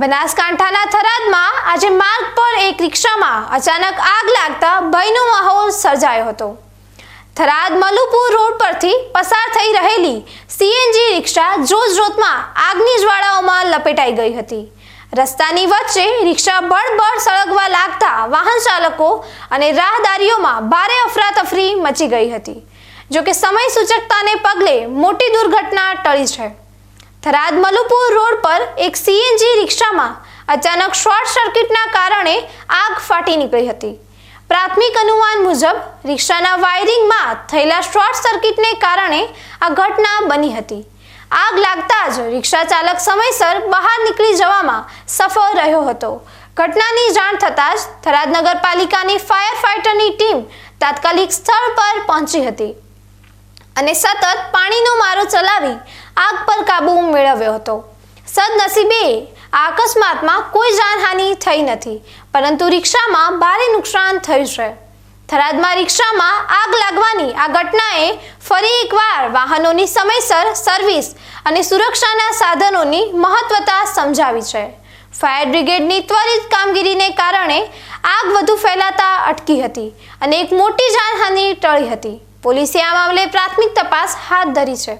બનાસકાંઠાના થરાદમાં આજે માર્ગ પર એક રિક્ષામાં અચાનક આગ લાગતા ભયનો માહોલ સર્જાયો હતો. થરાદ મલુપુર રોડ પરથી પસાર થઈ રહેલી સીએનજી રિક્ષા જોતજોતમાં આગની જ્વાળાઓમાં લપેટાઈ ગઈ હતી. રસ્તાની વચ્ચે રિક્ષા બળબળ સળગવા લાગતા વાહન ચાલકો અને રાહદારીઓમાં ભારે અફરાતફરી મચી ગઈ હતી. જોકે સમય સૂચકતાને પગલે મોટી દુર્ઘટના ટળી છે. થરાદ મલુપુર રોડ પર એક સીએનજી રિક્ષામાં અચાનક શોર્ટ સર્કિટના કારણે આગ ફાટી નીકળી હતી. પ્રાથમિક અનુમાન મુજબ રિક્ષાના વાયરિંગમાં થયેલા શોર્ટ સર્કિટને કારણે આ ઘટના બની હતી. આગ લાગતા જ રિક્ષા ચાલક સમયસર બહાર નીકળી જવામાં સફળ રહ્યો હતો. ઘટનાની જાણ થતાં જ થરાદ નગરપાલિકાની ફાયર ફાઇટરની ટીમ તાત્કાલિક સ્થળ પર પહોંચી હતી અને સતત પાણીનો મારો ચલાવી આગ પર કાબુ મેળવ્યો હતો. સદનસીબે આ અકસ્માતમાં કોઈ જાનહાનિ થઈ નથી, પરંતુ રિક્ષામાં ભારે નુકસાન થયું છે. થરાદમાં રિક્ષામાં આગ લાગવાની આ ઘટનાએ ફરી એકવાર વાહનોની સમયસર સર્વિસ અને સુરક્ષાના સાધનોની મહત્વતા સમજાવી છે. ફાયર બ્રિગેડની ત્વરિત કામગીરીને કારણે આગ વધુ ફેલાતા અટકી હતી અને એક મોટી જાનહાનિ ટળી હતી. પોલીસે આ મામલે પ્રાથમિક તપાસ હાથ ધરી છે.